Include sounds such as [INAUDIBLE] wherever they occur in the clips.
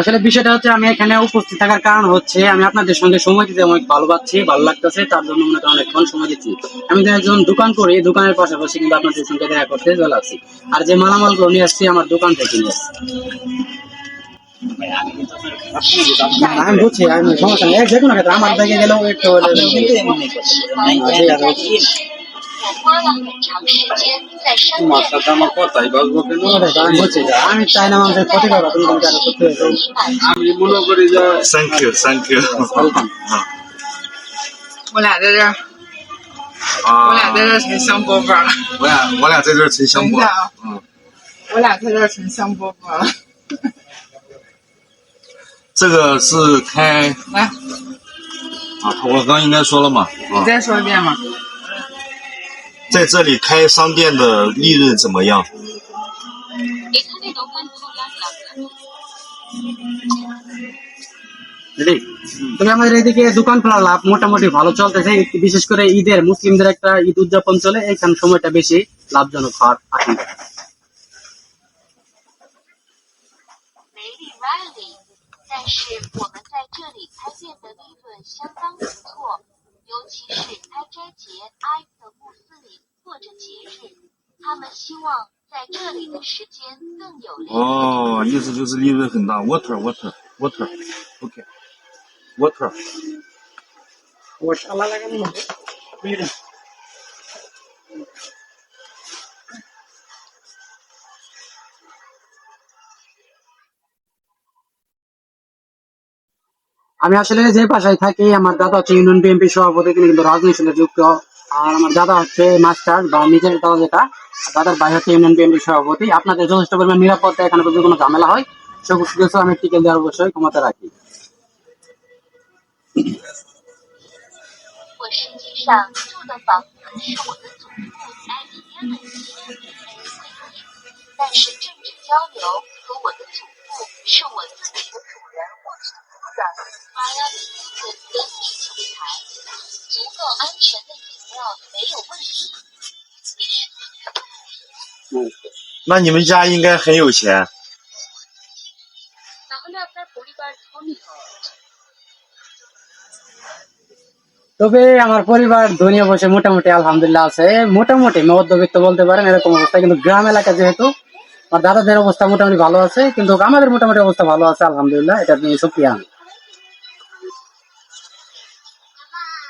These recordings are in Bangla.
আসলে বিষয়টা হচ্ছে আমি এখানে উপস্থিত থাকার কারণ হচ্ছে আমি আপনাদের সঙ্গে সময় দিতে অনেক ভালো পাচ্ছি ভালো লাগতেছে তার জন্য মনে করেন অনেকক্ষণ সময় দিচ্ছি। আমি তো একজন দোকান করি দোকানের পাশাপাশি কিন্তু আপনাদের সঙ্গে দেখা করতে চলে আসছি। আর যে মালামালগুলো নিয়ে আসছি আমার দোকান থেকে নিয়ে আসছি। আমি বুঝছি আমি সমস্যা নেই। যে কোনো ক্ষেত্রে আমার দেখে গেলেও একটু 我花了很长时间在商店买了一。Thank you, Thank you。[LAUGHS] 我俩在这儿，我俩在这儿成香饽饽了。我俩我俩在这儿成香饽饽。嗯，我俩在这儿成香饽饽了。[LAUGHS] 这个是开来啊！我刚应该说了嘛，你再说一遍嘛。在这里开商店的利润怎么样？ এখানে দোকান খোলার লাভ রেডি তবে আমাদের এদিকে দোকান খোলা লাভ মোটামুটি ভালো চলতেছে বিশেষ করে ঈদের মুসলিমদের একটা ঈদ উদযাপন চলে এখানে সময়টা বেশি লাভজনক হওয়ার আশঙ্কা 梅丽 Riley，但是我们在这里开店的利润相当不错，尤其是开斋 节埃克穆斯林过着节日，他们希望在这里的时间更有利。哦，意思就是利润很大。Water, water, water. OK. Water. Water. আমি আসলে যে বাসায় থাকি আমার দাদা হচ্ছে ইউনিয়ন বিএনপি সভাপতি তিনি কিন্তু রাজনীতির সঙ্গে যুক্ত আর আমার দাদা হচ্ছে মাস্টার বা নিজের দাদা যেটা আর দাদার ভাই হচ্ছে ইউনিয়ন বিএনপি সভাপতি আপনাদের যথেষ্ট পরিমাণ নিরাপত্তা এখানে যদি কোনো ঝামেলা হয় সব কিছু আমি টিকে দেওয়ার অবশ্যই ক্ষমতা রাখি 我实际上住的房子是我的祖父埃迪耶本基因为主，但是政治交流和我的祖父是我自己的 那你们家应该很有钱。 তাহলে আপনার পরিবার ধনী হওয়া উচিত। তবে আমার পরিবার ধনী অবশ্যই মোটামুটি আলহামদুলিল্লাহ আছে মোটামুটি মধ্যবিত্ত বলতে পারেন এরকম অবস্থা কিন্তু গ্রাম এলাকা যেহেতু আমার দাদাদের অবস্থা মোটামুটি ভালো আছে কিন্তু আমাদের মোটামুটি অবস্থা ভালো আছে আলহামদুলিল্লাহ এটা নিয়ে Supriya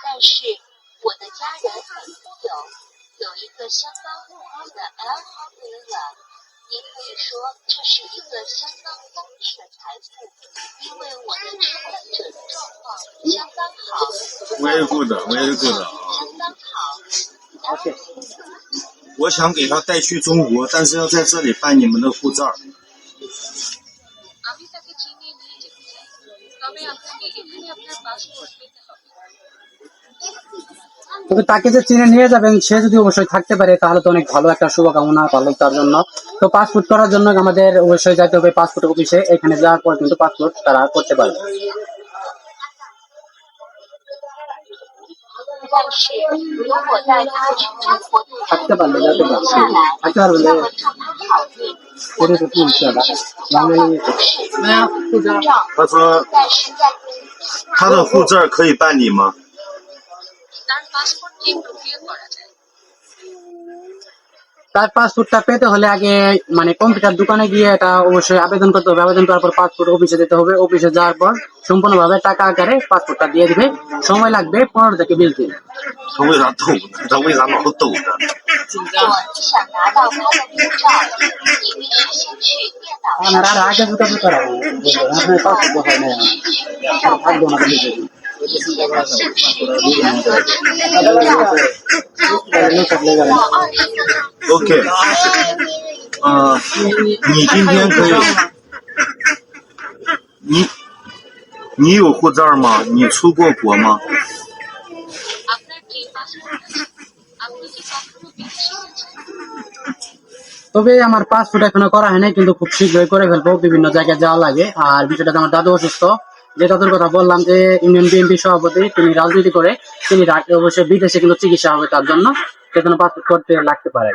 但是我的家人很富有，有一个相当 富裕的 Alhamdulillah。您可以说这是一个相当丰裕的财富，因为我的持有者的状况相当好，Very good, very good 啊！相当好。我想给他带去中国，但是要在这里办你们的护照。আমি তাকে চীনে নিয়ে যেতে চাই তবে আপনাকে এখানে আপনার পাসপোর্ট পেতে হবে তবে তাকে যে চিনে নিয়ে যাবেন সে যদি অবশ্যই থাকতে পারে তাহলে তো অনেক ভালো একটা শুভকামনা ভালো তার জন্য তো পাসপোর্ট করার জন্য আমাদের অবশ্যই যেতে হবে পাসপোর্ট অফিসে এখানে যাওয়ার পর কিন্তু পাসপোর্ট তারা করতে পারবে 但是如果带他去中国的 থাকতে পারলে যেতে পারবে 下来， থাকতে পারবে 那么祝他好运。我 এটা 们 তো 必 কি 须 বিষয় 照 বাংলা 办 নিয়ে 不是 没有护照。 照， 他说 但是在 他的护照可以办理吗？ তার পাসপোর্ট কি প্রক্রিয়া করা যায়? তার পাসপোর্টটা পেতে হলে আগে মানে কম্পিউটার দোকানে গিয়ে এটা অবশ্যই আবেদন করতে হবে। আবেদন করার পর পাসপোর্ট অফিসে দিতে হবে। অফিসে যাওয়ার পর সম্পূর্ণভাবে টাকা আকারে পাসপোর্টটা দিয়ে দিবে। সময় লাগবে পনেরো থেকে বিশ দিন। আচ্ছা, আচ্ছা, আচ্ছা। আগে দুটো করা আপনার পাসপোর্ট হয় না থাকব না। 登 কিন্তু 记，以前的姓氏选择出的护照，交回到二十个 OK，呃，你今天可以，你你有护照吗？你出过国吗？ আপনার কি পাসপোর্ট আছে আপনি কি কখনো বিদেশে গেছেন তবে আমার পাসপোর্ট এখনো করা হয়নি কিন্তু খুব শীঘ্রই করে ফেলবো বিভিন্ন জায়গায় যাওয়া লাগে আর বিষয়টা আমার দাদু অসুস্থ যে কথার কথা বললাম যে ইউনিয়ন বিএনপি সভাপতি, তিনি রাজনীতি করে, তিনি অবশ্যই বিদেশে কিন্তু চিকিৎসা হবে তার জন্য, সেজন্য করতে লাগতে পারে।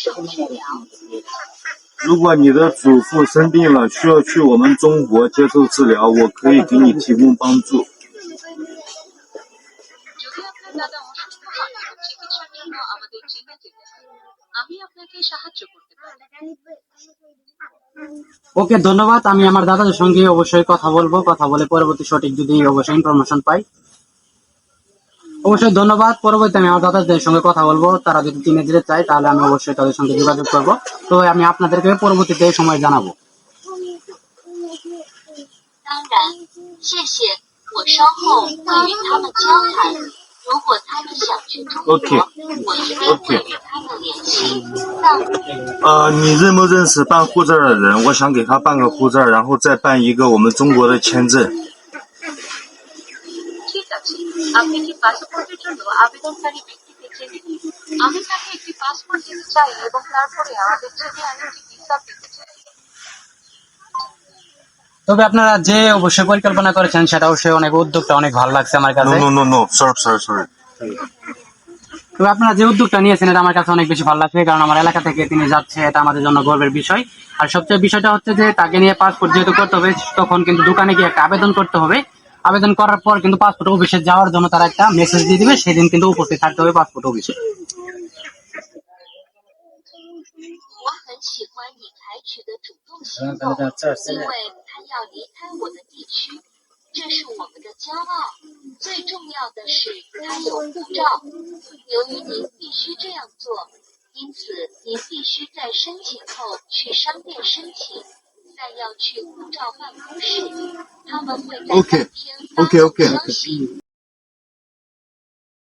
[LAUGHS] 如果你的祖父生病了，需要去我们中国接受治疗，我可以给你提供帮助。 যদি আপনার দাদা অসুস্থ হন এবং চিকিৎসার জন্য আমাদের চীনে যেতে হয় আমি আপনাকে সাহায্য করতে পারি ওকে ধন্যবাদ আমি আমার দাদাদের সঙ্গে অবশ্যই কথা বলবো কথা বলে পরবর্তী সঠিক যদি অবশ্যই ইনফরমেশন পাই অবশ্যই ধন্যবাদ পরবর্তী আমি আমার দাদাদের [LAUGHS] সঙ্গে কথা বলবো তারা যদি চিনে দিতে চায় তাহলে আমি অবশ্যই তাদের সঙ্গে যোগাযোগ করব তো আমি আপনাদেরকে পরবর্তীতে এই সময় জানাবো 当然，谢谢。我稍后会与他们交谈。如果他们想去中国 OK 我一定会与他们联系。那呃，你认不认识办护照的人？我想给他办个护照，然后再办一个我们中国的签证。 আছে। আপনি কি পাসপোর্টের জন্য আবেদনকারী ব্যক্তিকে চেনেন আমি তাকে একটি পাসপোর্ট দিতে চাই এবং তারপরে আমাদের চীনে আরেকটি ভিসা পেতে চাই। তবে আপনারা যে অবশ্যই পরিকল্পনা করেছেন সেটা অবশ্যই অনেক উদ্যোগটা অনেক ভালো লাগছে আমার কাছে। No no no, sorry sorry sorry. তবে আপনারা যে উদ্যোগটা নিয়েছেন এটা আমার কাছে অনেক বেশি ভালো লাগছে কারণ আমার এলাকা থেকে তিনি যাচ্ছে এটা আমাদের জন্য গর্বের বিষয়। আর সবচেয়ে বিষয়টা হচ্ছে যে তাকে নিয়ে পাসপোর্ট যেহেতু করতে হবে তখন কিন্তু দোকানে গিয়ে একটা আবেদন করতে হবে। আবেদন করার পর কিন্তু পাসপোর্ট অফিসে যাওয়ার জন্য তারা একটা মেসেজ দিয়ে দিবে সেদিন কিন্তু উপস্থিত থাকতে হবে পাসপোর্ট অফিসে 我很喜欢你采取的主动行动，因为他要离开我的地区，这是我们的骄傲。最重要的是他有护照。由于您必须这样做，因此您必须在申请后去商店申请， 再要去护照办公室，他们会在 OK，当天发消息。